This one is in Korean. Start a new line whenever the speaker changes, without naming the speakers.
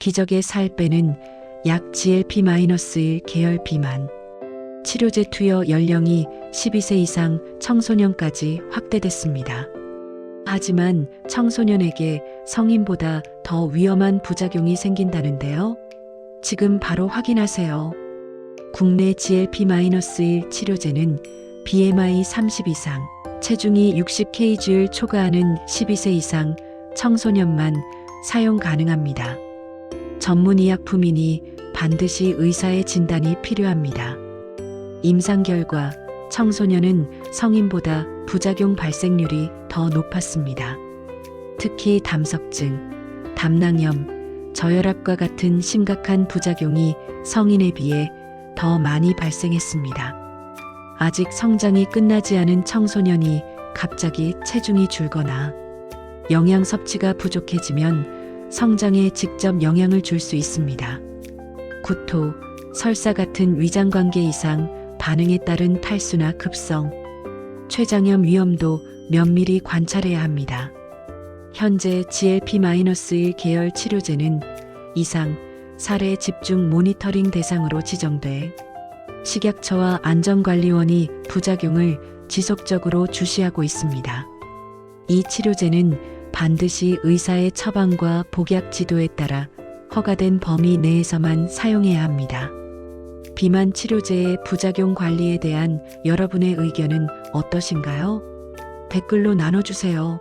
기적의 살 빼는 약 GLP-1 계열 비만. 치료제 투여 연령이 12세 이상 청소년까지 확대됐습니다. 하지만 청소년에게 성인보다 더 위험한 부작용이 생긴다는데요. 지금 바로 확인하세요. 국내 GLP-1 치료제는 BMI 30 이상, 체중이 60kg를 초과하는 12세 이상 청소년만 사용 가능합니다. 전문의약품이니 반드시 의사의 진단이 필요합니다. 임상 결과 청소년은 성인보다 부작용 발생률이 더 높았습니다. 특히 담석증, 담낭염, 저혈압과 같은 심각한 부작용이 성인에 비해 더 많이 발생했습니다. 아직 성장이 끝나지 않은 청소년이 갑자기 체중이 줄거나 영양 섭취가 부족해지면 성장에 직접 영향을 줄 수 있습니다. 구토, 설사 같은 위장관계 이상, 반응에 따른 탈수나 급성, 췌장염 위험도 면밀히 관찰해야 합니다. 현재 GLP-1 계열 치료제는 이상 사례 집중 모니터링 대상으로 지정돼 식약처와 안전관리원이 부작용을 지속적으로 주시하고 있습니다. 이 치료제는 반드시 의사의 처방과 복약 지도에 따라 허가된 범위 내에서만 사용해야 합니다. 비만 치료제의 부작용 관리에 대한 여러분의 의견은 어떠신가요? 댓글로 나눠주세요.